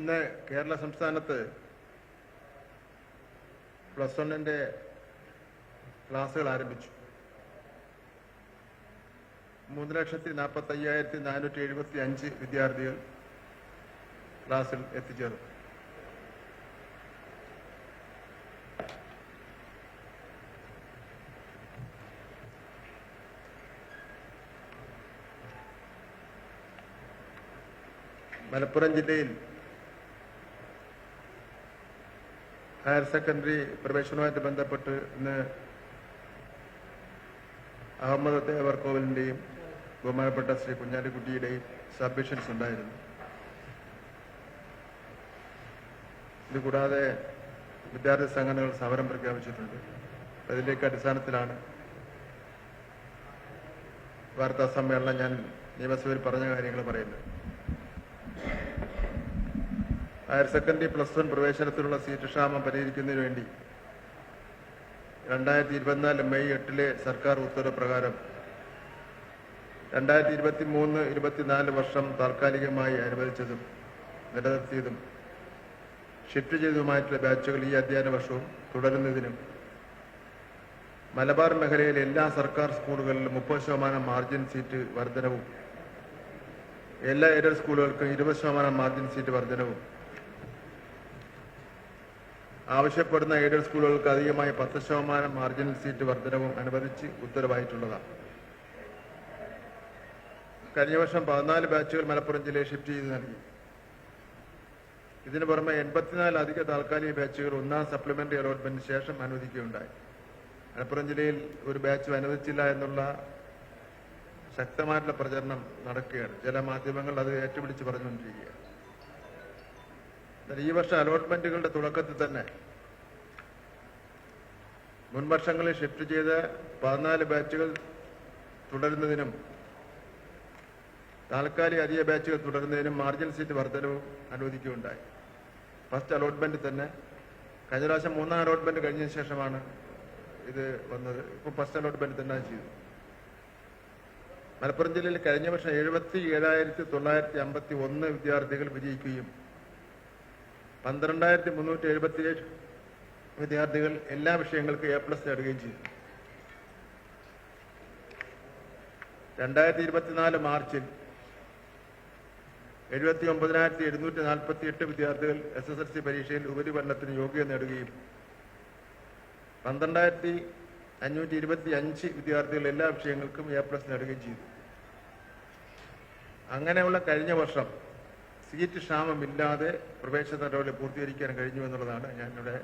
ഇന്ന് കേരള സംസ്ഥാനത്ത് പ്ലസ് വണ്ണിന്റെ ക്ലാസ്സുകൾ ആരംഭിച്ചു. മൂന്ന് ലക്ഷത്തി നാൽപ്പത്തി അയ്യായിരത്തി നാനൂറ്റി എഴുപത്തി അഞ്ച് വിദ്യാർത്ഥികൾ ക്ലാസ്സിൽ എത്തിച്ചേർന്നു. മലപ്പുറം ജില്ലയിൽ ഹയർ സെക്കൻഡറി പ്രവേശനവുമായിട്ട് ബന്ധപ്പെട്ട് ഇന്ന് അഹമ്മദ് ദേവർ കോവിലിന്റെയും ബഹുമാനപ്പെട്ട ശ്രീ കുഞ്ഞാലിക്കുട്ടിയുടെയും സബ്മിഷൻസ് ഉണ്ടായിരുന്നു. ഇതുകൂടാതെ വിദ്യാർത്ഥി സംഘടനകൾ സമരം പ്രഖ്യാപിച്ചിട്ടുണ്ട്. അതിലേക്ക് അടിസ്ഥാനത്തിലാണ് വാർത്താ സമ്മേളനം ഞാൻ നിയമസഭയിൽ പറഞ്ഞ കാര്യങ്ങൾ പറയുന്നത്. ഹയർ സെക്കൻഡറി പ്ലസ് വൺ പ്രവേശനത്തിനുള്ള സീറ്റ് ക്ഷാമം പരിഹരിക്കുന്നതിന് വേണ്ടി രണ്ടായിരത്തി ഇരുപത്തിനാല് മെയ് എട്ടിലെ സർക്കാർ ഉത്തരവ് പ്രകാരം രണ്ടായിരത്തി ഇരുപത്തി മൂന്ന് ഇരുപത്തിനാല് വർഷം താൽക്കാലികമായി അനുവദിച്ചതും നിലനിർത്തിയതും ഷിഫ്റ്റ് ചെയ്തതുമായിട്ടുള്ള ബാച്ചുകൾ ഈ അധ്യയന വർഷവും തുടരുന്നതിനും മലബാർ മേഖലയിലെ എല്ലാ സർക്കാർ സ്കൂളുകളിലും മുപ്പത് ശതമാനം മാർജിൻ സീറ്റ് വർധനവും എല്ലാ എയ്ഡഡ് സ്കൂളുകൾക്കും ഇരുപത് ശതമാനം മാർജിൻ സീറ്റ് വർധനവും ആവശ്യപ്പെടുന്ന എയ്ഡഡ് സ്കൂളുകൾക്ക് അധികമായി പത്ത് ശതമാനം മാർജിനൽ സീറ്റ് വർധനവും അനുവദിച്ച് ഉത്തരവായിട്ടുള്ളതാണ്. കഴിഞ്ഞ വർഷം പതിനാല് ബാച്ചുകൾ മലപ്പുറം ജില്ലയിൽ ഷിഫ്റ്റ് ചെയ്ത് നൽകി. ഇതിനു പുറമെ എൺപത്തിനാല് അധിക താൽക്കാലിക ബാച്ചുകൾ ഒന്നാം സപ്ലിമെന്ററി അലോട്ട്മെന്റിന് ശേഷം അനുവദിക്കുകയുണ്ടായി. മലപ്പുറം ജില്ലയിൽ ഒരു ബാച്ച് അനുവദിച്ചില്ല എന്നുള്ള ശക്തമായിട്ടുള്ള പ്രചരണം നടക്കുകയാണ്. ചില മാധ്യമങ്ങൾ അത് ഏറ്റുപിടിച്ച് പറഞ്ഞുകൊണ്ടിരിക്കുകയാണ്. ഈ വർഷം അലോട്ട്മെന്റുകളുടെ തുടക്കത്തിൽ തന്നെ മുൻ വർഷങ്ങളിൽ ഷിഫ്റ്റ് ചെയ്ത പതിനാല് ബാച്ചുകൾ തുടരുന്നതിനും താൽക്കാലിക അധിക ബാച്ചുകൾ തുടരുന്നതിനും മാർജിൻ സീറ്റ് വർധനവും അനുവദിക്കുകയുണ്ടായി. ഫസ്റ്റ് അലോട്ട്മെന്റ് തന്നെ കഴിഞ്ഞ പ്രാവശ്യം മൂന്നാം അലോട്ട്മെന്റ് കഴിഞ്ഞ ശേഷമാണ് ഇത് വന്നത്. ഇപ്പോൾ ഫസ്റ്റ് അലോട്ട്മെന്റ് തന്നെ ചെയ്തു. മലപ്പുറം ജില്ലയിൽ കഴിഞ്ഞ വർഷം എഴുപത്തി ഏഴായിരത്തി തൊള്ളായിരത്തി അമ്പത്തി ഒന്ന് വിദ്യാർത്ഥികൾ വിജയിക്കുകയും പന്ത്രണ്ടായിരത്തി മുന്നൂറ്റി എഴുപത്തി വിദ്യാർത്ഥികൾ എല്ലാ വിഷയങ്ങൾക്കും എ പ്ലസ് നേടുകയും ചെയ്തു. രണ്ടായിരത്തി ഇരുപത്തിനാല് മാർച്ചിൽ എഴുപത്തി ഒമ്പതിനായിരത്തി എഴുന്നൂറ്റി നാൽപ്പത്തി എട്ട് വിദ്യാർത്ഥികൾ എസ് എസ് എൽ സി പരീക്ഷയിൽ ഉപരിപഠനത്തിന് യോഗ്യത നേടുകയും പന്ത്രണ്ടായിരത്തി അഞ്ഞൂറ്റി ഇരുപത്തി അഞ്ച് വിദ്യാർത്ഥികൾ എല്ലാ വിഷയങ്ങൾക്കും എ പ്ലസ് നേടുകയും ചെയ്തു. അങ്ങനെയുള്ള കഴിഞ്ഞ വർഷം സീറ്റ് ക്ഷാമമില്ലാതെ പ്രവേശന നടപടി പൂർത്തീകരിക്കാൻ കഴിഞ്ഞു എന്നുള്ളതാണ് ഞാനിവിടെ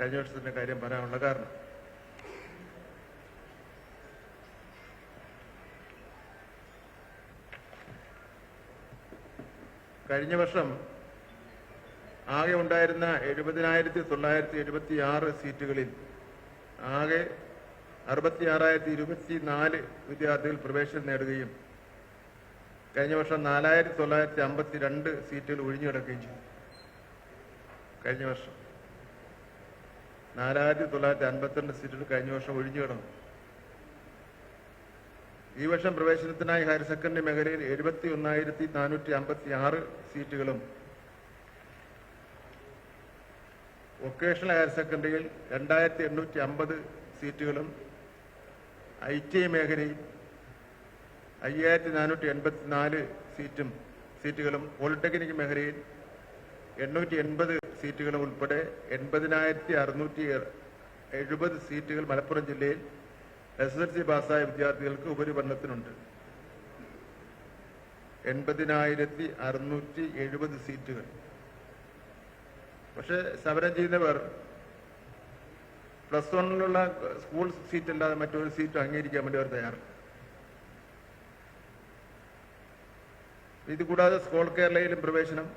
കഴിഞ്ഞ വർഷത്തിന്റെ കാര്യം പറയാനുള്ള കാരണം. കഴിഞ്ഞ വർഷം ആകെ ഉണ്ടായിരുന്ന എഴുപതിനായിരത്തി തൊള്ളായിരത്തി എഴുപത്തി ആറ് സീറ്റുകളിൽ ആകെ അറുപത്തി ആറായിരത്തി ഇരുപത്തി നാല് വിദ്യാർത്ഥികൾ പ്രവേശനം നേടുകയും കഴിഞ്ഞ വർഷം നാലായിരത്തി തൊള്ളായിരത്തി അമ്പത്തി രണ്ട് സീറ്റുകൾ ഒഴിഞ്ഞു കിടക്കുകയും ചെയ്തു. കഴിഞ്ഞ വർഷം. നാലായിരത്തി തൊള്ളായിരത്തി അൻപത്തിരണ്ട് സീറ്റുകൾ കഴിഞ്ഞ വർഷം ഒഴിഞ്ഞു കിടന്നു. ഈ വർഷം പ്രവേശനത്തിനായി ഹയർ സെക്കൻഡറി മേഖലയിൽ എഴുപത്തി ഒന്നായിരത്തി നാനൂറ്റി അമ്പത്തി ആറ് സീറ്റുകളും വൊക്കേഷണൽ ഹയർ സെക്കൻഡറിയിൽ രണ്ടായിരത്തി എണ്ണൂറ്റി അമ്പത് സീറ്റുകളും ഐ ടി ഐ മേഖലയിൽ അയ്യായിരത്തി നാനൂറ്റി എൺപത്തി നാല് സീറ്റും സീറ്റുകളും പോളിടെക്നിക് മേഖലയിൽ എണ്ണൂറ്റി എൺപത് സീറ്റുകളും ഉൾപ്പെടെ എൺപതിനായിരത്തി അറുന്നൂറ്റി എഴുപത് സീറ്റുകൾ മലപ്പുറം ജില്ലയിൽ എസ് എൽ സി പാസ്സായ വിദ്യാർത്ഥികൾക്ക് ഉപരിപഠനത്തിനുണ്ട്. എൺപതിനായിരത്തി അറുന്നൂറ്റി എഴുപത് സീറ്റുകൾ. പക്ഷെ സമരം ചെയ്യുന്നവർ പ്ലസ് വണ്ണിലുള്ള സ്കൂൾ സീറ്റ് അല്ലാതെ മറ്റൊരു സീറ്റ് അംഗീകരിക്കാൻ വേണ്ടി അവർ തയ്യാറാണ്. ഇത് കൂടാതെ സ്കൂൾ കേരളയിലും പ്രവേശനം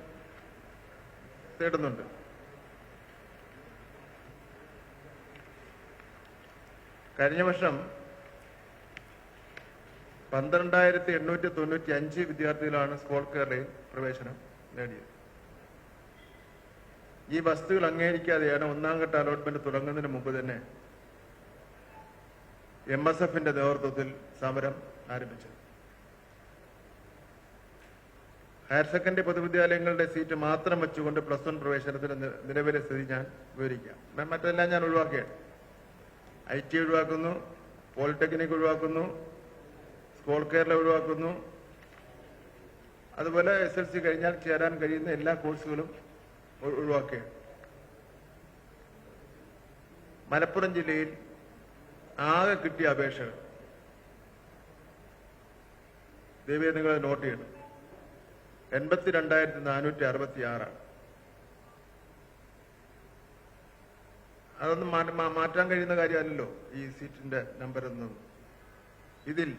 തേടുന്നുണ്ട്. കഴിഞ്ഞ വർഷം പന്ത്രണ്ടായിരത്തി എണ്ണൂറ്റി തൊണ്ണൂറ്റി അഞ്ച് വിദ്യാർത്ഥികളാണ് സ്കൂൾ കേരളയിൽ പ്രവേശനം നേടിയത്. ഈ വസ്തുക്കൾ അംഗീകരിക്കാതെയാണ് ഒന്നാം ഘട്ട അലോട്ട്മെന്റ് തുടങ്ങുന്നതിന് മുമ്പ് തന്നെ എം എസ് എഫിന്റെ നേതൃത്വത്തിൽ സമരം ആരംഭിച്ചത്. ഹയർ സെക്കൻഡറി പൊതുവിദ്യാലയങ്ങളുടെ സീറ്റ് മാത്രം വെച്ചുകൊണ്ട് പ്ലസ് വൺ പ്രവേശനത്തിന് നി- നിലവിലെ സ്ഥിതി ഞാൻ വിവരിക്കാം. മറ്റെല്ലാം ഞാൻ ഒഴിവാക്കുകയാണ് ഐ ടി ഒഴിവാക്കുന്നു പോളിടെക്നിക് ഒഴിവാക്കുന്നു സ്കൂൾ കേരള ഒഴിവാക്കുന്നു. അതുപോലെ എസ് എൽ സി കഴിഞ്ഞാൽ ചേരാൻ കഴിയുന്ന എല്ലാ കോഴ്സുകളും ഒഴിവാക്കുകയാണ് മലപ്പുറം ജില്ലയിൽ ആകെ കിട്ടിയ അപേക്ഷകൾ. ദേവിയെ നിങ്ങൾ നോട്ട് ചെയ്യണം. എൺപത്തി രണ്ടായിരത്തി നാനൂറ്റി അറുപത്തി ആറാണ് അതൊന്നും മാറ്റ- മാറ്റാൻ കഴിയുന്ന കാര്യമല്ലല്ലോ ഈ സീറ്റിന്റെ നമ്പർ എന്നത് ഇതിൽ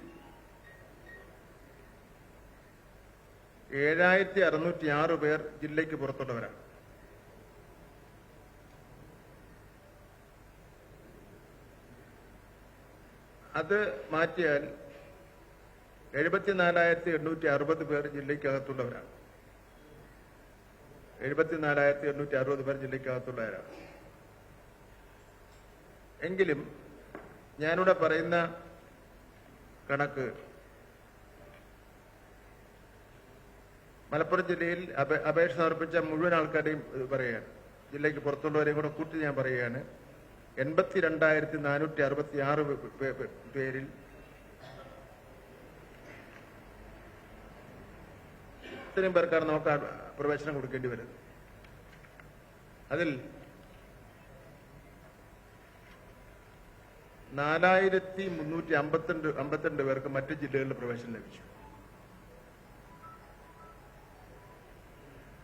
ഏഴായിരത്തി അറുന്നൂറ്റി ആറ് പേർ ജില്ലയ്ക്ക് പുറത്തുള്ളവരാണ്. അത് മാറ്റിയാൽ എഴുപത്തിനാലായിരത്തി എണ്ണൂറ്റി അറുപത് പേർ ജില്ലയ്ക്കകത്തുള്ളവരാണ്. എഴുപത്തിനാലായിരത്തി എണ്ണൂറ്റി അറുപത് പേർ ജില്ലയ്ക്കകത്തുള്ളവരാണ്. എങ്കിലും ഞാനിവിടെ പറയുന്ന കണക്ക് മലപ്പുറം ജില്ലയിൽ അപേ- അപേക്ഷ സമർപ്പിച്ച മുഴുവൻ ആൾക്കാരെയും പറയുകയാണ്. ജില്ലയ്ക്ക് പുറത്തുള്ളവരെയും കൂടെ കൂട്ടി ഞാൻ പറയുകയാണ്. എൺപത്തി രണ്ടായിരത്തി നാനൂറ്റി അറുപത്തി ആറ് പേരിൽ ഇത്രയും പേർക്കാണ് നമുക്ക് പ്രവേശനം കൊടുക്കേണ്ടി വരുന്നത്. അതിൽ നാലായിരത്തി മുന്നൂറ്റി അമ്പത്തിരണ്ട് അമ്പത്തിരണ്ട് പേർക്ക് മറ്റ് ജില്ലകളിൽ പ്രവേശനം ലഭിച്ചു.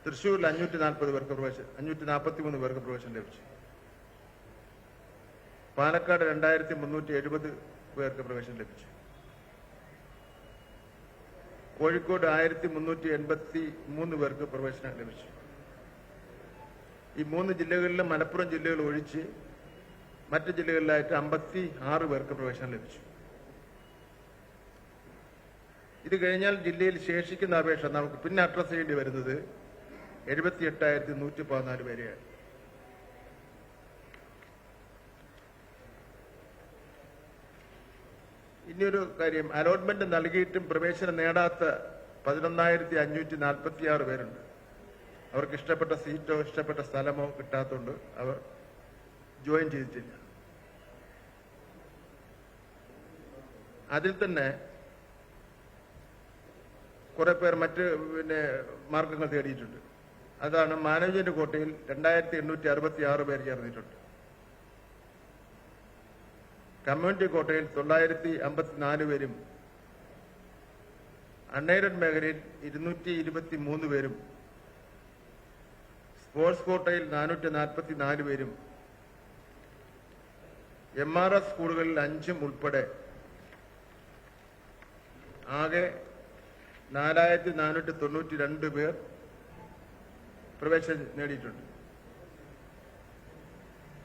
തൃശ്ശൂരിൽ അഞ്ഞൂറ്റി നാൽപ്പത് പേർക്ക് പ്രവേശനം അഞ്ഞൂറ്റി നാൽപ്പത്തി മൂന്ന് പേർക്ക് പ്രവേശനം ലഭിച്ചു. പാലക്കാട് രണ്ടായിരത്തി മുന്നൂറ്റി എഴുപത് പേർക്ക് പ്രവേശനം ലഭിച്ചു. കോഴിക്കോട് ആയിരത്തി മുന്നൂറ്റി എൺപത്തി മൂന്ന് പേർക്ക് പ്രവേശനം ലഭിച്ചു. ഈ മൂന്ന് ജില്ലകളിലെ മലപ്പുറം ജില്ലകൾ ഒഴിച്ച് മറ്റ് ജില്ലകളിലായിട്ട് അമ്പത്തി ആറ് പേർക്ക് പ്രവേശനം ലഭിച്ചു. ഇത് കഴിഞ്ഞാൽ ജില്ലയിൽ ശേഷിക്കുന്ന അപേക്ഷ നമുക്ക് പിന്നെ അഡ്രസ് ചെയ്യേണ്ടി വരുന്നത് എഴുപത്തി എട്ടായിരത്തി നൂറ്റി പതിനാല് പേരെയാണ്. ഇനിയൊരു കാര്യം. അലോട്ട്മെന്റ് നൽകിയിട്ടും പ്രവേശനം നേടാത്ത പതിനൊന്നായിരത്തി അഞ്ഞൂറ്റി നാൽപ്പത്തി ആറ് പേരുണ്ട്. അവർക്ക് ഇഷ്ടപ്പെട്ട സീറ്റോ ഇഷ്ടപ്പെട്ട സ്ഥലമോ കിട്ടാത്തതുകൊണ്ട് അവർ ജോയിൻ ചെയ്തിട്ടില്ല. അതിൽ തന്നെ കുറെ പേർ മറ്റ് പിന്നെ മാർഗങ്ങൾ തേടിയിട്ടുണ്ട്. അതാണ് മാനേജ്മെന്റ് കോട്ടയിൽ രണ്ടായിരത്തി എണ്ണൂറ്റി അറുപത്തി ആറ് പേർ ചേർന്നിട്ടുണ്ട്. കമ്മ്യൂണിറ്റി കോട്ടയിൽ തൊള്ളായിരത്തി അമ്പത്തിനാല് പേരും അൺഎയ്ഡഡ് മേഖലയിൽ ഇരുന്നൂറ്റി ഇരുപത്തി മൂന്ന് പേരും സ്പോർട്സ് കോട്ടയിൽ നാനൂറ്റി നാൽപ്പത്തി നാല് പേരും എം ആർ എസ് സ്കൂളുകളിൽ അഞ്ചും ഉൾപ്പെടെ ആകെ നാലായിരത്തി നാനൂറ്റി തൊണ്ണൂറ്റി രണ്ട് പേർ പ്രവേശനം നേടിയിട്ടുണ്ട്.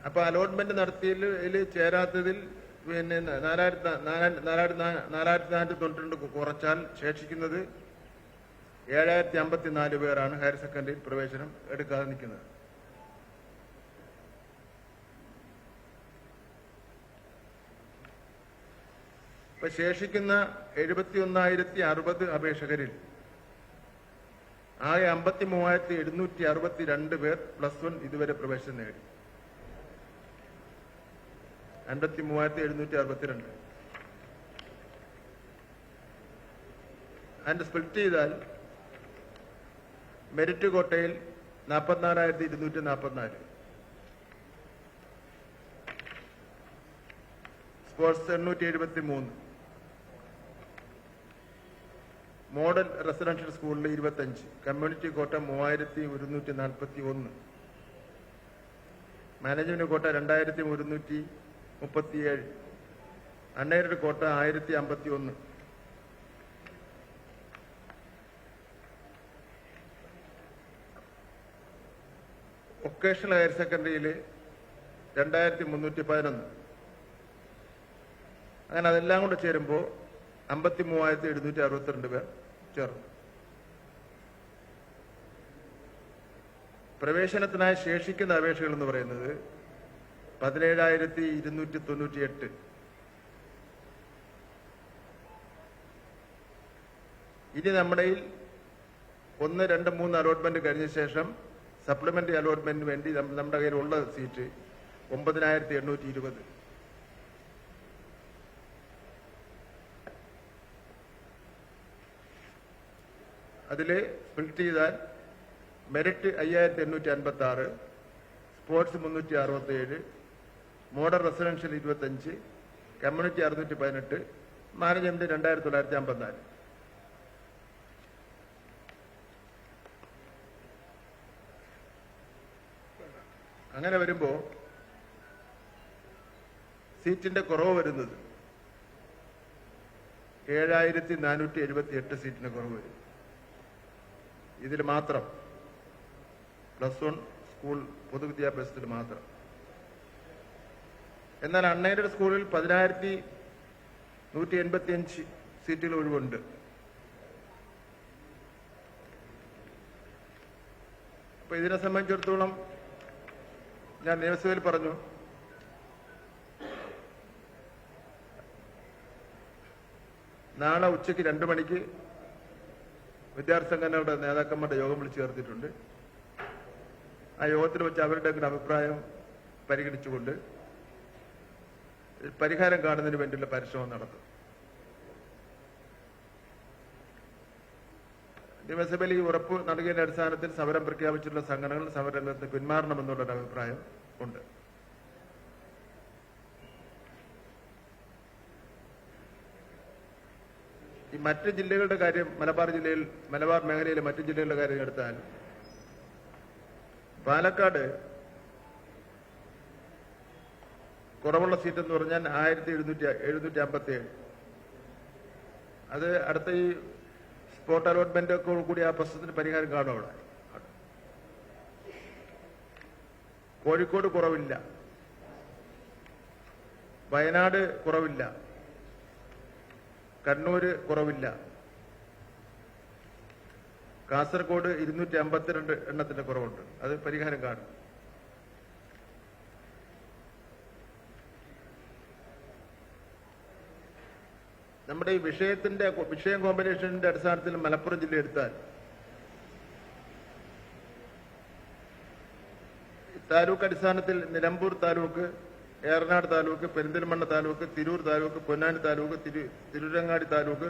അപ്പൊ അലോട്ട്മെന്റ് നടത്തിയതിൽ ചേരാത്തതിൽ പിന്നെ നാലായിരത്തി നാലായിരത്തി നാലായിരത്തി നാനൂറ്റി തൊണ്ണൂറ്റി കുറച്ചാൽ ശേഷിക്കുന്നത് ഏഴായിരത്തി അമ്പത്തി നാല് പേരാണ് ഹയർ സെക്കൻഡറി പ്രവേശനം എടുക്കാതെ നിൽക്കുന്നത്. ഇപ്പൊ ശേഷിക്കുന്ന എഴുപത്തി ഒന്നായിരത്തി അറുപത് അപേക്ഷകരിൽ ആകെ അമ്പത്തി മൂവായിരത്തി എഴുന്നൂറ്റി അറുപത്തി രണ്ട് പേർ പ്ലസ് വൺ ഇതുവരെ പ്രവേശനം നേടി. അൻപത്തി മൂവായിരത്തി എഴുന്നൂറ്റി അറുപത്തിരണ്ട് അതിന്റെ സ്പ്ലിറ്റ് ചെയ്താൽ മെരിറ്റ് കോട്ടയിൽ നാൽപ്പത്തിനാലായിരത്തി ഇരുന്നൂറ്റി നാൽപ്പത്തിനാല് സ്പോർട്സ് എണ്ണൂറ്റി എഴുപത്തി മൂന്ന് മോഡൽ റെസിഡൻഷ്യൽ സ്കൂളിൽ ഇരുപത്തഞ്ച് കമ്മ്യൂണിറ്റി കോട്ട മൂവായിരത്തി ഒരുന്നൂറ്റി നാൽപ്പത്തി ഒന്ന് മാനേജ്മെന്റ് കോട്ട രണ്ടായിരത്തി ഒരുന്നൂറ്റി മുപ്പത്തിയേഴ്. അണ്ണേരുടെ കോട്ട ആയിരത്തി അമ്പത്തി ഒന്ന് വൊക്കേഷണൽ ഹയർ സെക്കൻഡറിയിൽ രണ്ടായിരത്തി മുന്നൂറ്റി പതിനൊന്ന് അങ്ങനെ അതെല്ലാം കൂടെ ചേരുമ്പോൾ അമ്പത്തി മൂവായിരത്തി എഴുന്നൂറ്റി അറുപത്തിരണ്ട് പേർ ചേർന്നു. പ്രവേശനത്തിനായി ശേഷിക്കുന്ന അപേക്ഷകൾ എന്ന് പറയുന്നത് പതിനേഴായിരത്തി ഇരുന്നൂറ്റി തൊണ്ണൂറ്റി എട്ട് ഇനി നമ്മുടെ ഒന്ന് രണ്ട് മൂന്ന് അലോട്ട്മെന്റ് കഴിഞ്ഞ ശേഷം സപ്ലിമെന്ററി അലോട്ട്മെന്റിന് വേണ്ടി നമ്മുടെ കയ്യിലുള്ള സീറ്റ് ഒമ്പതിനായിരത്തി എണ്ണൂറ്റി ഇരുപത് അതിൽ സ്പ്ലിറ്റ് ചെയ്താൽ മെറിറ്റ് അയ്യായിരത്തി എണ്ണൂറ്റി അൻപത്തി ആറ് സ്പോർട്സ് മുന്നൂറ്റി അറുപത്തി ഏഴ് മോഡൽ റെസിഡൻഷ്യൽ ഇരുപത്തഞ്ച് കമ്മ്യൂണിറ്റി അറുന്നൂറ്റി പതിനെട്ട് മാനേജ്മെന്റ് രണ്ടായിരത്തി തൊള്ളായിരത്തി അമ്പത്തിനാല്. അങ്ങനെ വരുമ്പോ സീറ്റിന്റെ കുറവ് വരുന്നത് ഏഴായിരത്തി നാനൂറ്റി എഴുപത്തി എട്ട് സീറ്റിന് കുറവ് വരും. ഇതിൽ മാത്രം പ്ലസ് വൺ സ്കൂൾ പൊതുവിദ്യാഭ്യാസത്തിൽ മാത്രം. എന്നാൽ അണ്ണയുടെ സ്കൂളിൽ പതിനായിരത്തി നൂറ്റി എൺപത്തി അഞ്ച് സീറ്റുകൾ ഒഴിവുണ്ട്. അപ്പൊ ഇതിനെ സംബന്ധിച്ചിടത്തോളം ഞാൻ നിയമസഭയിൽ പറഞ്ഞു. നാളെ ഉച്ചയ്ക്ക് രണ്ടു മണിക്ക് വിദ്യാർത്ഥി സംഘടനകളുടെ നേതാക്കന്മാരുടെ യോഗം വിളിച്ചു ചേർത്തിട്ടുണ്ട്. ആ യോഗത്തിൽ വെച്ച് അവരുടെ അഭിപ്രായം പരിഗണിച്ചുകൊണ്ട് പരിഹാരം കാണുന്നതിന് വേണ്ടിയുള്ള പരിശ്രമം നടത്തും. ഈ ഉറപ്പ് നൽകിയതിന്റെ അടിസ്ഥാനത്തിൽ സമരം പ്രഖ്യാപിച്ചിട്ടുള്ള സംഘടനകൾ സമരരംഗത്ത് പിന്മാറണമെന്നുള്ളൊരു അഭിപ്രായം ഉണ്ട്. ഈ മറ്റ് ജില്ലകളുടെ കാര്യം മലബാർ ജില്ലയിൽ മലബാർ മേഖലയിലെ മറ്റ് ജില്ലകളുടെ കാര്യം എടുത്താൽ പാലക്കാട് കുറവുള്ള സീറ്റ് എന്ന് പറഞ്ഞാൽ ആയിരത്തി എഴുന്നൂറ്റി എഴുന്നൂറ്റി അമ്പത്തി ഏഴ് അത് അടുത്ത ഈ സ്പോട്ട് അലോട്ട്മെന്റ് ഒക്കെ കൂടി ആ പ്രശ്നത്തിന് പരിഹാരം കാണും അവിടെ. കോഴിക്കോട് കുറവില്ല. വയനാട് കുറവില്ല. കണ്ണൂര് കുറവില്ല. കാസർഗോഡ് ഇരുന്നൂറ്റി അമ്പത്തിരണ്ട് എണ്ണത്തിന്റെ കുറവുണ്ട്. അത് പരിഹാരം കാണും. നമ്മുടെ ഈ വിഷയത്തിന്റെ വിഷയം കോമ്പിനേഷന്റെ അടിസ്ഥാനത്തിൽ മലപ്പുറം ജില്ല എടുത്താൽ താലൂക്ക് അടിസ്ഥാനത്തിൽ നിലമ്പൂർ താലൂക്ക് ഏറനാട് താലൂക്ക് പെരിന്തൽമണ്ണ താലൂക്ക് തിരൂർ താലൂക്ക് പൊന്നാനി താലൂക്ക് തിരു തിരുരങ്ങാടി താലൂക്ക്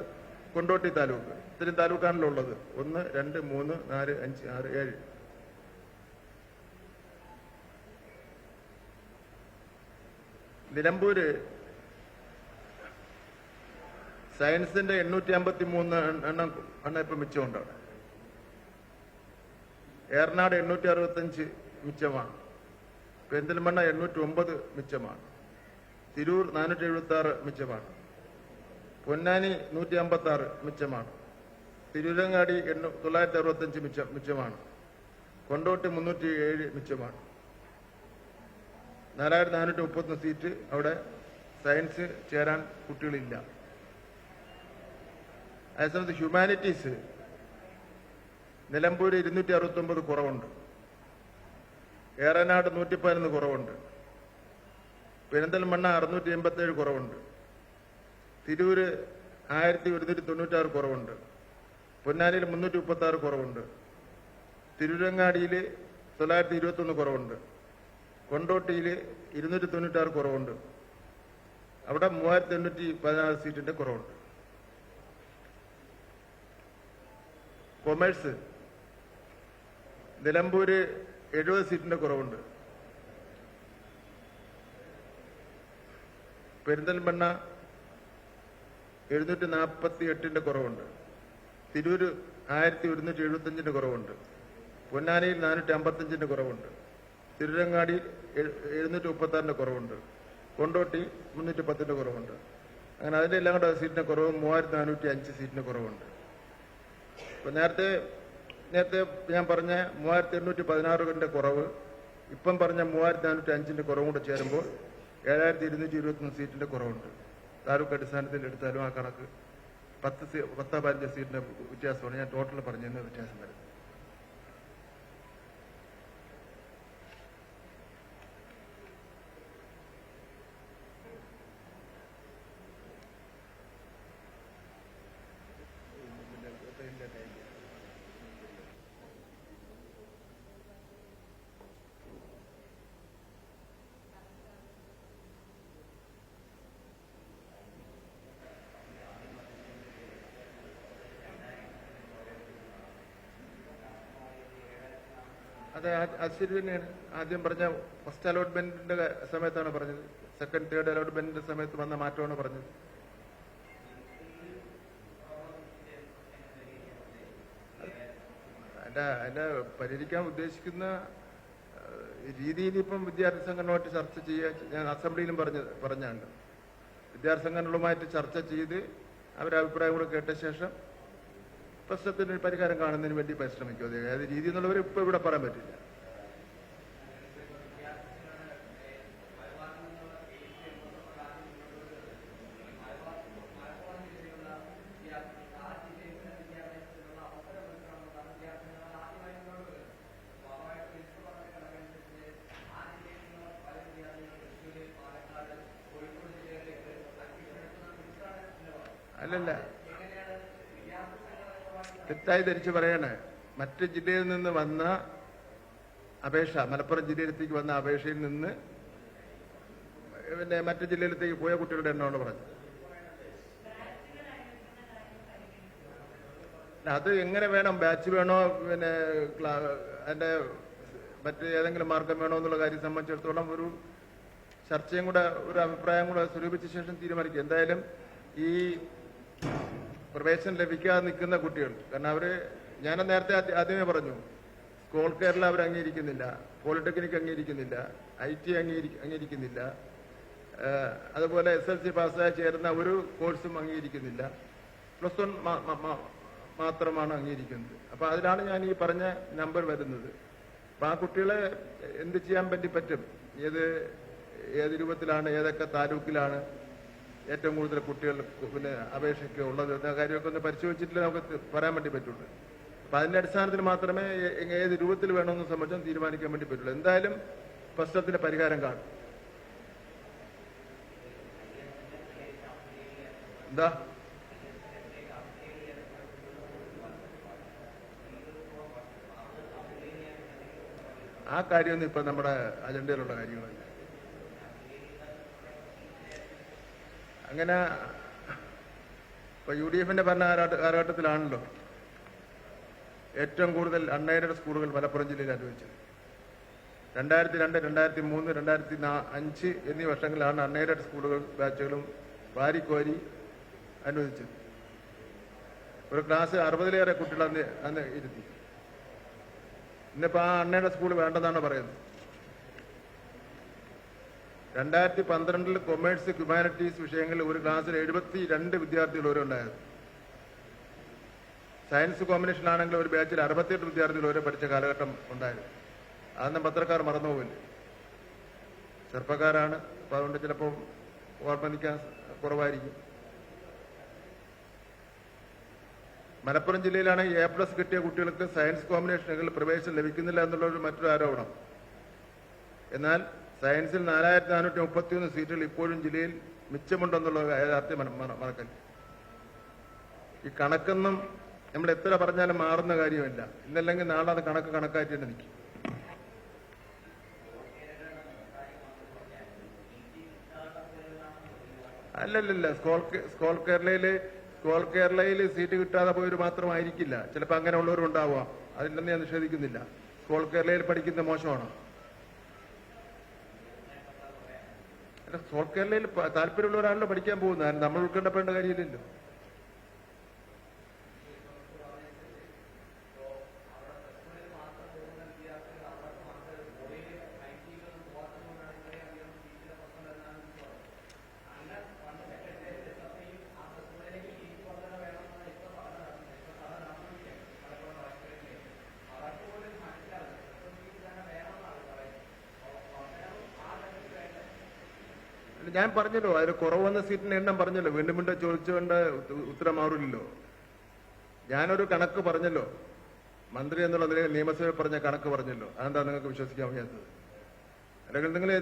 കൊണ്ടോട്ടി താലൂക്ക്. ഇത്രയും താലൂക്കാണല്ലോ ഉള്ളത്. ഒന്ന് രണ്ട് മൂന്ന് നാല് അഞ്ച് ആറ് ഏഴ്. നിലമ്പൂര് സയൻസിന്റെ എണ്ണൂറ്റി അമ്പത്തി മൂന്ന് എണ്ണം എണ്ണം ഇപ്പൊ മിച്ചമുണ്ട്. അവിടെ ഏറനാട് എണ്ണൂറ്റി അറുപത്തഞ്ച് മിച്ചമാണ്. പെന്തൽമണ്ണ എണ്ണൂറ്റി ഒമ്പത് മിച്ചമാണ്. തിരൂർ നാനൂറ്റി എഴുപത്തി ആറ് മിച്ചമാണ്. പൊന്നാനി നൂറ്റി അമ്പത്തി ആറ് മിച്ചമാണ്. തിരൂരങ്ങാടി എണ്ണൂ തൊള്ളായിരത്തി അറുപത്തഞ്ച് മിച്ചം മിച്ചമാണ്. കൊണ്ടോട്ടി മുന്നൂറ്റി ഏഴ് മിച്ചമാണ്. നാലായിരത്തി നാനൂറ്റി മുപ്പത്തൊന്ന് സീറ്റ് അവിടെ സയൻസ് ചേരാൻ കുട്ടികളില്ല. അതേസമയത്ത് ഹ്യൂമാനിറ്റീസ് നിലമ്പൂർ ഇരുന്നൂറ്റി അറുപത്തൊമ്പത് കുറവുണ്ട്. ഏറനാട് നൂറ്റി പതിനൊന്ന് കുറവുണ്ട്. പെരിന്തൽമണ്ണ അറുന്നൂറ്റി എൺപത്തി ഏഴ് കുറവുണ്ട്. തിരൂര് ആയിരത്തി ഒരുന്നൂറ്റി തൊണ്ണൂറ്റാറ് കുറവുണ്ട്. പൊന്നാനിയിൽ മുന്നൂറ്റി മുപ്പത്തി ആറ് കുറവുണ്ട്. തിരുരങ്ങാടിയിൽ തൊള്ളായിരത്തി ഇരുപത്തൊന്ന് കുറവുണ്ട്. കൊണ്ടോട്ടിയിൽ ഇരുന്നൂറ്റി തൊണ്ണൂറ്റാറ് കുറവുണ്ട്. അവിടെ മൂവായിരത്തി എണ്ണൂറ്റി പതിനാറ് സീറ്റിന്റെ കുറവുണ്ട്. കൊമേഴ്സ്. നിലമ്പൂര് എഴുപത് സീറ്റിന്റെ കുറവുണ്ട്. പെരിന്തൽമണ്ണ എഴുന്നൂറ്റി നാൽപ്പത്തി എട്ടിന്റെ കുറവുണ്ട്. തിരൂര് ആയിരത്തി ഒരുന്നൂറ്റി എഴുപത്തഞ്ചിന്റെ കുറവുണ്ട്. പൊന്നാനിയിൽ നാനൂറ്റി അമ്പത്തഞ്ചിന്റെ കുറവുണ്ട്. തിരുരങ്ങാടിയിൽ എഴുന്നൂറ്റി മുപ്പത്തി ആറിന്റെ കുറവുണ്ട്. കൊണ്ടോട്ടി മുന്നൂറ്റി പത്തിന്റെ കുറവുണ്ട്. അങ്ങനെ അതിന്റെ എല്ലാം കൂടെ സീറ്റിന്റെ കുറവ് മൂവായിരത്തി നാനൂറ്റി അഞ്ച് സീറ്റിന്റെ കുറവുണ്ട്. നേരത്തെ നേരത്തെ ഞാൻ പറഞ്ഞ മൂവായിരത്തി എണ്ണൂറ്റി പതിനാറിന്റെ കുറവ് ഇപ്പം പറഞ്ഞ മൂവായിരത്തി നാനൂറ്റി അഞ്ചിന്റെ കുറവും കൂടെ ചേരുമ്പോൾ ഏഴായിരത്തി ഇരുന്നൂറ്റി ഇരുപത്തൊന്ന് സീറ്റിന്റെ കുറവുണ്ട്. താലൂക്ക് അടിസ്ഥാനത്തിൽ എടുത്താലും ആ കണക്ക് പത്ത് സീ- പത്തോ പതിനഞ്ച് സീറ്റിന്റെ വ്യത്യാസമാണ്. ഞാൻ ടോട്ടൽ പറഞ്ഞതിന് വ്യത്യാസം വരുന്നത് അതെ ആ- അത് ശരി തന്നെയാണ് ആദ്യം പറഞ്ഞ ഫസ്റ്റ് അലോട്ട്മെന്റിന്റെ സമയത്താണ് പറഞ്ഞത്. സെക്കൻഡ് തേർഡ് അലോട്ട്മെന്റിന്റെ സമയത്ത് വന്ന മാറ്റമാണ് പറഞ്ഞത്. അതിന്റെ അതിന്റെ പരിഹരിക്കാൻ ഉദ്ദേശിക്കുന്ന രീതിയിൽ ഇപ്പം വിദ്യാർത്ഥി സംഘടനയുമായിട്ട് ചർച്ച ചെയ്യാൻ ഞാൻ അസംബ്ലിയിലും പറഞ്ഞ പറഞ്ഞാണ്ട്. വിദ്യാർത്ഥി സംഘടനകളുമായിട്ട് ചർച്ച ചെയ്ത് അവരുടെ കൂടെ കേട്ട ശേഷം പ്രശ്നത്തിന് പരിഹാരം കാണുന്നതിന് വേണ്ടി പരിശ്രമിക്കും. അത് ഏത് രീതി എന്നുള്ളവർ ഇപ്പൊ ഇവിടെ പറയാൻ പറ്റില്ല. തെറ്റായി ധരിച്ച് പറയണേ. മറ്റ് ജില്ലയിൽ നിന്ന് വന്ന അപേക്ഷ മലപ്പുറം ജില്ലയിലേക്ക് വന്ന അപേക്ഷയിൽ നിന്ന് പിന്നെ മറ്റു ജില്ലയിലേക്ക് പോയ കുട്ടികളുടെ എണ്ണമാണ് പറഞ്ഞത്. അത് എങ്ങനെ വേണം? ബാച്ച് വേണോ? പിന്നെ അതിന്റെ മറ്റ് ഏതെങ്കിലും മാർഗം വേണോ എന്നുള്ള കാര്യം സംബന്ധിച്ചിടത്തോളം ഒരു ചർച്ചയും കൂടെ ഒരു അഭിപ്രായം കൂടെ സ്വരൂപിച്ച ശേഷം തീരുമാനിക്കും. എന്തായാലും ഈ പ്രവേശനം ലഭിക്കാതെ നിൽക്കുന്ന കുട്ടികൾ കാരണം അവർ ഞാൻ നേരത്തെ ആദ്യമേ പറഞ്ഞു സ്കൂൾ കേരള അവർ അംഗീകരിക്കുന്നില്ല പോളിടെക്നിക് അംഗീകരിക്കുന്നില്ല ഐ ടി അംഗീകരിക്കുന്നില്ല അതുപോലെ എസ് എൽ സി പാസ്സായി ചേരുന്ന ഒരു കോഴ്സും അംഗീകരിക്കുന്നില്ല പ്ലസ് വൺ മാത്രമാണ് അംഗീകരിക്കുന്നത്. അപ്പോൾ അതിലാണ് ഞാൻ ഈ പറഞ്ഞ നമ്പർ വരുന്നത്. അപ്പൊ ആ കുട്ടികളെ എന്ത് ചെയ്യാൻ വേണ്ടി പറ്റും? ഏത് ഏത് രൂപത്തിലാണ് ഏതൊക്കെ താലൂക്കിലാണ് ഏറ്റവും കൂടുതൽ കുട്ടികൾ പിന്നെ അപേക്ഷയ്ക്ക് ഉള്ളത് എന്ന കാര്യമൊക്കെ ഒന്ന് പരിശോധിച്ചിട്ടില്ല നമുക്ക് പറയാൻ വേണ്ടി പറ്റുള്ളൂ. അപ്പൊ അതിന്റെ അടിസ്ഥാനത്തിൽ മാത്രമേ ഏത് രൂപത്തിൽ വേണമെന്ന് സംബന്ധിച്ചും തീരുമാനിക്കാൻ വേണ്ടി പറ്റുള്ളൂ. എന്തായാലും പ്രശ്നത്തിന് പരിഹാരം കാണും. എന്താ? ആ കാര്യമൊന്നും ഇപ്പൊ നമ്മുടെ അജണ്ടയിലുള്ള കാര്യങ്ങളല്ല. അങ്ങനെ ഇപ്പൊ യു ഡി എഫിന്റെ ഭരണ കാലഘട്ടത്തിലാണല്ലോ ഏറ്റവും കൂടുതൽ അൺഎയ്ഡഡ് സ്കൂളുകൾ മലപ്പുറം ജില്ലയിൽ അനുഭവിച്ചത് രണ്ടായിരത്തി രണ്ട് രണ്ടായിരത്തി മൂന്ന് രണ്ടായിരത്തി അഞ്ച് എന്നീ വർഷങ്ങളിലാണ് അൺഎയ്ഡഡ് സ്കൂളുകൾ ബാച്ചുകളും വാരിക്കോരി അനുവദിച്ചത്. ഒരു ക്ലാസ് അറുപതിലേറെ കുട്ടികൾ അന്ന് അന്ന് ഇരുത്തി. ഇന്നിപ്പോ ആ അണ്ണയുടെ സ്കൂൾ വേണ്ടെന്നാണ് പറയുന്നത്. രണ്ടായിരത്തി പന്ത്രണ്ടിൽ കൊമേഴ്സ് ഹ്യൂമാനിറ്റീസ് വിഷയങ്ങളിൽ ഒരു ക്ലാസ്സിൽ എഴുപത്തി രണ്ട് വിദ്യാർത്ഥികൾ വരെ ഉണ്ടായിരുന്നു സയൻസ് കോമ്പിനേഷൻ ആണെങ്കിൽ ഒരു ബാച്ചിൽ അറുപത്തിയെട്ട് വിദ്യാർത്ഥികൾ വരെ പഠിച്ച കാലഘട്ടം ഉണ്ടായിരുന്നു. അതൊന്നും പത്രക്കാർ മറന്നുപോകില്ല ചെറുപ്പക്കാരാണ്. അപ്പൊ അതുകൊണ്ട് ചിലപ്പോൾ ഓർമ്മ നിൽക്കാൻ കുറവായിരിക്കും. മലപ്പുറം ജില്ലയിലാണ് എ പ്ലസ് കിട്ടിയ കുട്ടികൾക്ക് സയൻസ് കോമ്പിനേഷനുകളിൽ പ്രവേശനം ലഭിക്കുന്നില്ല എന്നുള്ള ഒരു മറ്റൊരു ആരോപണം. എന്നാൽ സയൻസിൽ നാലായിരത്തി നാനൂറ്റി മുപ്പത്തിയൊന്ന് സീറ്റുകൾ ഇപ്പോഴും ജില്ലയിൽ മിച്ചമുണ്ടെന്നുള്ള യാഥാർത്ഥ്യം മറക്കല്ല ഈ കണക്കെന്നും നമ്മൾ എത്ര പറഞ്ഞാലും മാറുന്ന കാര്യമല്ല. ഇല്ലല്ലെങ്കിൽ നാളെ അത് കണക്ക് കണക്കായിട്ട് തന്നെ നിൽക്കും. അല്ലല്ലല്ല സ്കോൾ സ്കോൾ കേരളയിൽ സ്കോൾ കേരളയിൽ സീറ്റ് കിട്ടാതെ പോയവർ മാത്രമായിരിക്കില്ല. ചിലപ്പോൾ അങ്ങനെ ഉണ്ടാവാം. അതില്ലെന്ന് ഞാൻ നിഷേധിക്കുന്നില്ല. സ്കോൾ കേരളയിൽ പഠിക്കുന്ന മോശമാണോ. സ്കോൾ കേരളയിൽ താല്പര്യമുള്ളവരാണല്ലോ പഠിക്കാൻ പോകുന്നത്. നമ്മൾ ഉൾക്കൊണ്ടപ്പെടേണ്ട കാര്യമില്ലല്ലോ. ഞാൻ പറഞ്ഞല്ലോ അതിൽ കുറവ് വന്ന സീറ്റിന്റെ എണ്ണം പറഞ്ഞല്ലോ. വീണ്ടും വീണ്ടും ചോദിച്ചുകൊണ്ട് ഉത്ത- ഉത്തരം മാറില്ലല്ലോ ഞാനൊരു കണക്ക് പറഞ്ഞല്ലോ. മന്ത്രി എന്നുള്ള നിലയിൽ നിയമസഭയിൽ പറഞ്ഞ കണക്ക് പറഞ്ഞല്ലോ. അതെന്താ നിങ്ങൾക്ക് വിശ്വസിക്കാൻ വയ്യാത്തത്? അല്ലെങ്കിൽ നിങ്ങൾ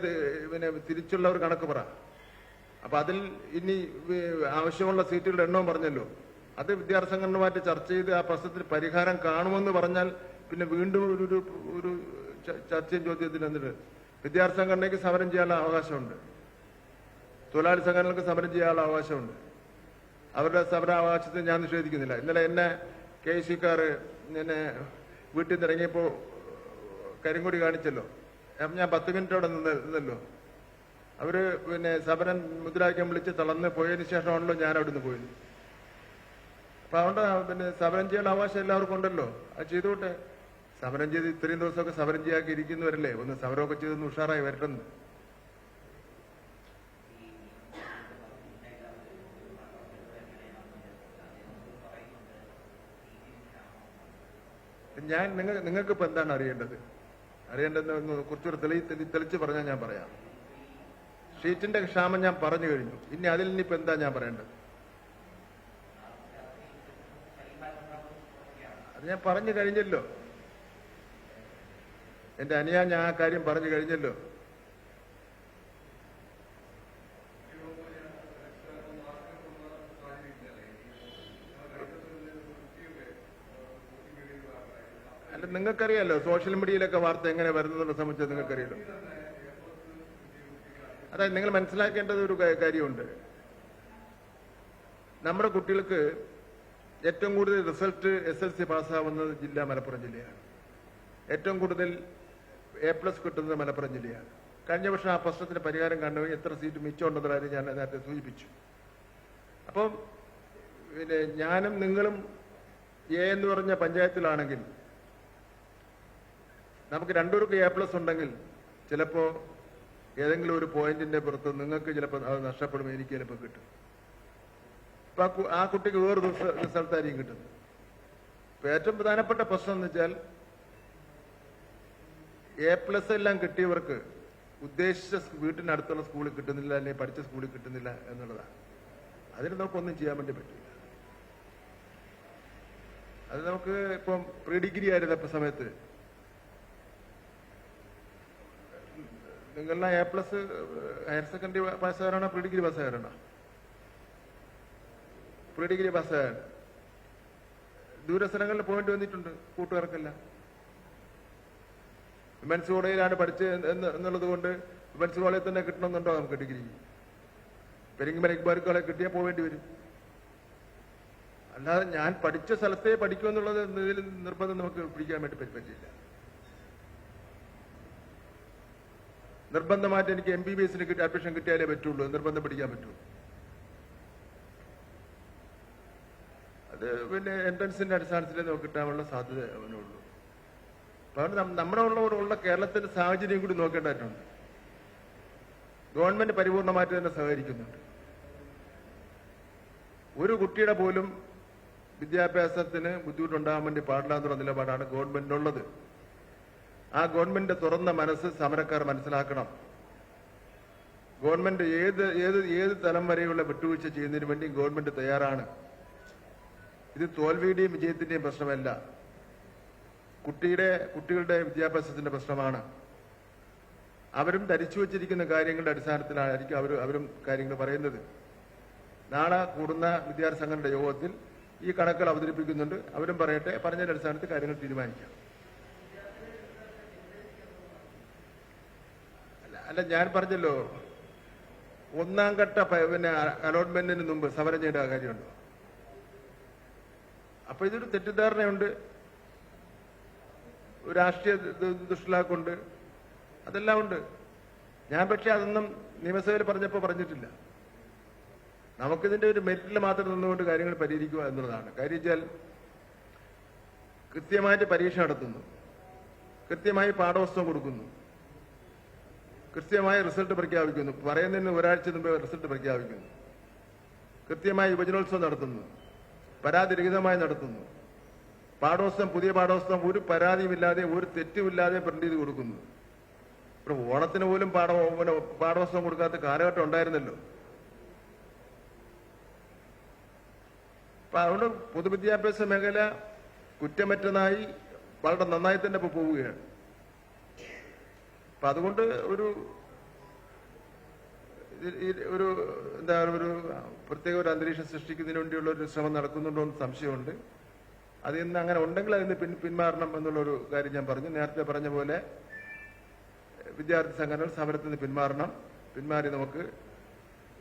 പിന്നെ തിരിച്ചുള്ള ഒരു കണക്ക് പറ. അപ്പൊ അതിൽ ഇനി ആവശ്യമുള്ള സീറ്റുകളുടെ എണ്ണവും പറഞ്ഞല്ലോ. അത് വിദ്യാർത്ഥി സംഘടനയുമായിട്ട് ചർച്ച ചെയ്ത് ആ പ്രശ്നത്തിൽ പരിഹാരം കാണുമെന്ന് പറഞ്ഞാൽ പിന്നെ വീണ്ടും ഒരു ഒരു ചർച്ചയും ചോദ്യത്തിന് എന്നിട്ട് വിദ്യാർത്ഥി സംഘടനയ്ക്ക് സമരം ചെയ്യാനുള്ള അവകാശമുണ്ട്. തൊഴിലാളി സംഘടനകൾക്ക് സമരം ചെയ്യാനുള്ള അവകാശമുണ്ട്. അവരുടെ സമരാവകാശത്തെ ഞാൻ നിഷേധിക്കുന്നില്ല. ഇന്നലെ എന്നെ കെ സിക്കാർ എന്നെ വീട്ടിൽ നിന്ന് ഇറങ്ങിയപ്പോൾ കരിങ്കൊടി കാണിച്ചല്ലോ. ഞാൻ പത്ത് മിനിറ്റ് അവിടെ നിന്ന് നിന്നല്ലോ. അവർ പിന്നെ സമരം മുദ്രാവാക്യം വിളിച്ച് തളർന്ന് പോയതിനു ശേഷമാണല്ലോ ഞാൻ അവിടെ നിന്ന് പോയത്. അപ്പൊ അതുകൊണ്ട് പിന്നെ സമരം ചെയ്യാൻ അവകാശം എല്ലാവർക്കും ഉണ്ടല്ലോ. അത് ചെയ്തോട്ടെ സമരം ചെയ്ത് ഇത്രയും ദിവസമൊക്കെ സമരം ചെയ്യാക്കിയിരിക്കുന്നവരല്ലേ ഒന്ന് സമരമൊക്കെ ചെയ്തൊന്ന് ഉഷാറായി വരട്ടെന്ന്. ഞാൻ നിങ്ങൾ നിങ്ങൾക്ക് ഇപ്പൊ എന്താണ് അറിയേണ്ടത്? അറിയേണ്ടതെന്ന് കുറച്ചുകൂടെ തെളി തെളി- തെളിച്ച് പറഞ്ഞാൽ ഞാൻ പറയാം. ഷീറ്റിന്റെ ക്ഷാമം ഞാൻ പറഞ്ഞു കഴിഞ്ഞു. ഇനി അതിൽ ഇനിയിപ്പോ എന്താ ഞാൻ പറയേണ്ടത്? അത് ഞാൻ പറഞ്ഞു കഴിഞ്ഞല്ലോ. എന്റെ അനിയാ ഞാൻ ആ കാര്യം പറഞ്ഞു കഴിഞ്ഞല്ലോ. നിങ്ങൾക്കറിയാലോ സോഷ്യൽ മീഡിയയിലൊക്കെ വാർത്ത എങ്ങനെ വരുന്നതിനെ സംബന്ധിച്ച് നിങ്ങൾക്കറിയാലോ. അതായത് നിങ്ങൾ മനസ്സിലാക്കേണ്ടത് ഒരു കാര്യമുണ്ട്. നമ്മുടെ കുട്ടികൾക്ക് ഏറ്റവും കൂടുതൽ റിസൾട്ട് എസ് എൽ സി പാസ്സാവുന്നത് ജില്ല മലപ്പുറം ജില്ലയാണ്. ഏറ്റവും കൂടുതൽ എ പ്ലസ് കിട്ടുന്നത് മലപ്പുറം ജില്ലയാണ്. കഴിഞ്ഞ വർഷം ആ പ്രശ്നത്തിന് പരിഹാരം കണ്ടു എത്ര സീറ്റ് മിച്ചമുണ്ടെന്ന കാര്യം ഞാൻ നേരത്തെ സൂചിപ്പിച്ചു. അപ്പം പിന്നെ ഞാനും നിങ്ങളും എ എന്ന് പറഞ്ഞ പഞ്ചായത്തിലാണെങ്കിൽ നമുക്ക് രണ്ടുപേർക്ക് എ പ്ലസ് ഉണ്ടെങ്കിൽ ചിലപ്പോ ഏതെങ്കിലും ഒരു പോയിന്റിന്റെ പുറത്ത് നിങ്ങൾക്ക് ചിലപ്പോൾ അത് നഷ്ടപ്പെടും എനിക്ക് ചിലപ്പോൾ കിട്ടും. ഇപ്പൊ ആ കുട്ടിക്ക് വേറൊരു റിസൾട്ടായിരിക്കും കിട്ടുന്നത്. ഇപ്പൊ ഏറ്റവും പ്രധാനപ്പെട്ട പ്രശ്നം എന്ന് വെച്ചാൽ എ പ്ലസ് എല്ലാം കിട്ടിയവർക്ക് ഉദ്ദേശിച്ച വീട്ടിനടുത്തുള്ള സ്കൂളിൽ കിട്ടുന്നില്ല അല്ലെങ്കിൽ പഠിച്ച സ്കൂളിൽ കിട്ടുന്നില്ല എന്നുള്ളതാണ്. അതിന് നമുക്കൊന്നും ചെയ്യാൻ വേണ്ടി പറ്റില്ല. അത് നമുക്ക് ഇപ്പം പ്രീ ഡിഗ്രി ആയിരുന്ന ഇപ്പൊ സമയത്ത് നിങ്ങളെല്ലാം എ പ്ലസ് ഹയർ സെക്കൻഡറി പാസ്സുകാരാണോ പ്രീ ഡിഗ്രി പാസ്സുകാരാണോ പ്രീ ഡിഗ്രി പാസ്സുകാരാണ് ദൂരസ്ഥലങ്ങളിൽ പോയിന്റ് വന്നിട്ടുണ്ട് കൂട്ടുകാർക്കെല്ലാം. വിമൻസ് കോളേജിലാണ് പഠിച്ചത് എന്ന് എന്നുള്ളത് കൊണ്ട് വിമൻസ് കോളേജിൽ തന്നെ കിട്ടണമെന്നുണ്ടോ നമുക്ക് ഡിഗ്രി പെരിങ്ങമല ഇക്ബാൽ കോളേജ് കിട്ടിയാൽ പോവേണ്ടി വരും. അല്ലാതെ ഞാൻ പഠിച്ച സ്ഥലത്തെ പഠിക്കുമെന്നുള്ളത് നിർബന്ധം നമുക്ക് പിടിക്കാൻ വേണ്ടി പറ്റി- പറ്റില്ല. നിർബന്ധമായിട്ട് എനിക്ക് എം ബി ബി എസിന് കിട്ടി അഡ്മിഷൻ കിട്ടിയാലേ പറ്റുള്ളൂ. നിർബന്ധം പിടിക്കാൻ പറ്റുള്ളൂ. അത് പിന്നെ എൻട്രൻസിന്റെ അടിസ്ഥാനത്തിൽ നമുക്ക് കിട്ടാനുള്ള സാധ്യത അവനുള്ളൂ. അതുകൊണ്ട് നമ്മുടെ ഉള്ളവരുള്ള ഉള്ള കേരളത്തിന്റെ സാഹചര്യം കൂടി നോക്കേണ്ടതായിട്ടുണ്ട്. ഗവൺമെന്റ് പരിപൂർണമായിട്ട് തന്നെ സഹകരിക്കുന്നുണ്ട്. ഒരു കുട്ടിയുടെ പോലും വിദ്യാഭ്യാസത്തിന് ബുദ്ധിമുട്ടുണ്ടാകാൻ വേണ്ടി പാടില്ല എന്നുള്ള നിലപാടാണ് ഗവൺമെന്റിനുള്ളത്. ആ ഗവൺമെന്റ് തുറന്ന മനസ്സ് സമരക്കാർ മനസ്സിലാക്കണം. ഗവൺമെന്റ് ഏത് ഏത് ഏത് തലം വരെയുള്ള വിട്ടുവീഴ്ച ചെയ്യുന്നതിന് വേണ്ടി ഗവൺമെന്റ് തയ്യാറാണ്. ഇത് തോൽവിയുടെയും വിജയത്തിന്റെയും പ്രശ്നമല്ല. കുട്ടിയുടെ കുട്ടികളുടെ വിദ്യാഭ്യാസത്തിന്റെ പ്രശ്നമാണ്. അവരും ധരിച്ചു വച്ചിരിക്കുന്ന കാര്യങ്ങളുടെ അടിസ്ഥാനത്തിലായിരിക്കും അവർ അവരും കാര്യങ്ങൾ പറയുന്നത്. നാളെ കൂടുന്ന വിദ്യാർത്ഥി സംഘടനയുടെ യോഗത്തിൽ ഈ കണക്കുകൾ അവതരിപ്പിക്കുന്നുണ്ട്. അവരും പറയട്ടെ പറഞ്ഞതിന്റെ അടിസ്ഥാനത്തിൽ കാര്യങ്ങൾ തീരുമാനിക്കാം. അല്ല- ഞാൻ പറഞ്ഞല്ലോ. ഒന്നാം ഘട്ട പിന്നെ അലോട്ട്മെന്റിന് മുമ്പ് സമരം ചെയ്യേണ്ട കാര്യമുണ്ടോ. അപ്പൊ ഇതൊരു തെറ്റിദ്ധാരണയുണ്ട്. രാഷ്ട്രീയ ദുഷ്ടലാക്കുണ്ട് അതെല്ലാം ഉണ്ട്. ഞാൻ പക്ഷെ അതൊന്നും നിയമസഭയിൽ പറഞ്ഞപ്പോൾ പറഞ്ഞിട്ടില്ല. നമുക്കിതിന്റെ ഒരു മെറിറ്റിൽ മാത്രം നിന്നുകൊണ്ട് കാര്യങ്ങൾ പരിഹരിക്കുക എന്നുള്ളതാണ്. കാര്യം വെച്ചാൽ കൃത്യമായിട്ട് പരീക്ഷ നടത്തുന്നു. കൃത്യമായി പാഠപുസ്തകം കൊടുക്കുന്നു. കൃത്യമായ റിസൾട്ട് പ്രഖ്യാപിക്കുന്നു. പറയുന്നതിന് ഒരാഴ്ച മുമ്പ് റിസൾട്ട് പ്രഖ്യാപിക്കുന്നു. കൃത്യമായി യുവജനോത്സവം നടത്തുന്നു. പരാതിരഹിതമായി നടത്തുന്നു. പാഠോത്സവം പുതിയ പാഠോത്സവം ഒരു പരാതിയുമില്ലാതെ ഒരു തെറ്റുമില്ലാതെ പ്രിന്റ് ചെയ്ത് കൊടുക്കുന്നു. ഇപ്പൊ ഓണത്തിന് പോലും പാഠ പാഠോത്സവം കൊടുക്കാത്ത കാലഘട്ടം ഉണ്ടായിരുന്നല്ലോ. അതുകൊണ്ട് പൊതുവിദ്യാഭ്യാസ മേഖല കുറ്റമറ്റതായി വളരെ നന്നായി തന്നെ ഇപ്പൊ പോവുകയാണ്. അപ്പൊ അതുകൊണ്ട് ഒരു ഒരു എന്താ ഒരു പ്രത്യേക ഒരു അന്തരീക്ഷം സൃഷ്ടിക്കുന്നതിന് വേണ്ടിയുള്ള ഒരു ശ്രമം നടക്കുന്നുണ്ടോ എന്ന് സംശയമുണ്ട്. അത് ഇന്ന് അങ്ങനെ ഉണ്ടെങ്കിൽ അതിന് പിൻ പിന്മാറണം എന്നുള്ളൊരു കാര്യം ഞാൻ പറഞ്ഞു. നേരത്തെ പറഞ്ഞ പോലെ വിദ്യാർത്ഥി സംഘടനകൾ സമരത്തിൽ നിന്ന് പിന്മാറണം. പിന്മാറി നമുക്ക്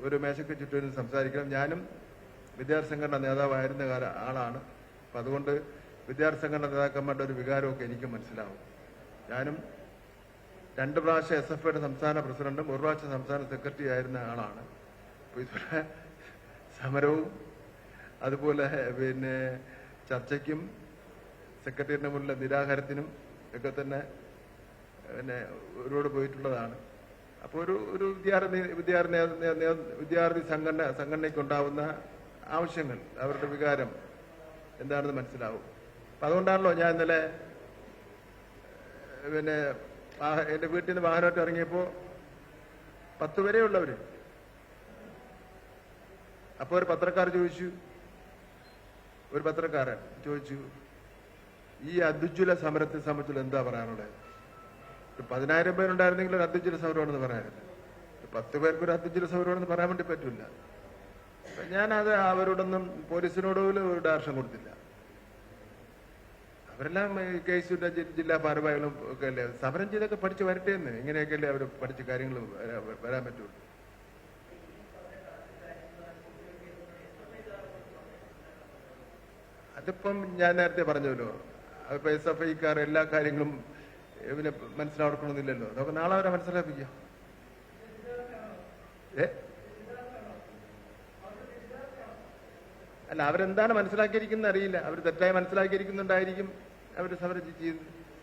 ഒരു മേശയ്ക്ക് ചുറ്റും സംസാരിക്കണം. ഞാനും വിദ്യാർത്ഥി സംഘടന നേതാവായിരുന്ന ആളാണ്. അപ്പം അതുകൊണ്ട് വിദ്യാർത്ഥി സംഘടന നേതാക്കന്മാരുടെ ഒരു വികാരമൊക്കെ എനിക്ക് മനസ്സിലാവും. ഞാനും രണ്ട് പ്രാവശ്യം എസ് എഫ് ഐയുടെ സംസ്ഥാന പ്രസിഡന്റും ഒരു പ്രാവശ്യം സംസ്ഥാന സെക്രട്ടറി ആയിരുന്ന ആളാണ്. അപ്പോൾ ഇതുപോലെ സമരവും അതുപോലെ പിന്നെ ചർച്ചയ്ക്കും സെക്രട്ടറിയുടെ മുന്നിലെ നിരാഹാരത്തിനും ഒക്കെ തന്നെ പിന്നെ ഒരുപാട് പോയിട്ടുള്ളതാണ്. അപ്പോൾ ഒരു ഒരു വിദ്യാർത്ഥി വിദ്യാർത്ഥി വിദ്യാർത്ഥി സംഘടന സംഘടനയ്ക്കുണ്ടാവുന്ന ആവശ്യങ്ങൾ അവരുടെ വികാരം എന്താണെന്ന് മനസ്സിലാവും. അപ്പം അതുകൊണ്ടാണല്ലോ ഞാൻ ഇന്നലെ പിന്നെ എന്റെ വീട്ടിൽ നിന്ന് വാഹനമായിട്ട് ഇറങ്ങിയപ്പോൾ പത്ത് വരെ ഉള്ളവർ അപ്പോൾ ഒരു പത്രക്കാർ ചോദിച്ചു ഒരു പത്രക്കാരൻ ചോദിച്ചു ഈ അദ്വിജ്വല സമരത്തെ സംബന്ധിച്ചുള്ള എന്താ പറയാനുള്ളത് ഒരു പതിനായിരം പേരുണ്ടായിരുന്നെങ്കിൽ ഒരു അത്യുജ്വല സമരമാണെന്ന് പറയാനുള്ളത് പത്ത് പേർക്ക് ഒരു അത്യുജ്വല സമരമാണെന്ന് പറയാൻ വേണ്ടി പറ്റില്ല. ഞാൻ അവരോടൊന്നും പോലീസിനോട് ഒരു ഡയറക്ഷൻ കൊടുത്തില്ല. അവരെല്ലാം കെ എസ് ജില്ലാ ഭാരവാഹികളും ഒക്കെ അല്ലേ? സമരം ചെയ്തൊക്കെ പഠിച്ച് വരട്ടെ എന്ന് ഇങ്ങനെയൊക്കെയല്ലേ അവർ പഠിച്ച് കാര്യങ്ങൾ വരാ- വരാൻ പറ്റുള്ളൂ അതിപ്പം ഞാൻ നേരത്തെ പറഞ്ഞല്ലോ അതിപ്പോ എസ് എഫ് ഐക്കാർ എല്ലാ കാര്യങ്ങളും ഇവന് മനസ്സിലാക്കണമെന്നില്ലല്ലോ അതൊക്കെ നാളെ അവരെ മനസ്സിലാപ്പിക്കാം ഏ? അല്ല അവരെന്താണ് മനസ്സിലാക്കിയിരിക്കുന്നത് അറിയില്ല. അവർ തെറ്റായി മനസ്സിലാക്കിയിരിക്കുന്നുണ്ടായിരിക്കും. അവർ സമരം ചെയ്യുന്നത്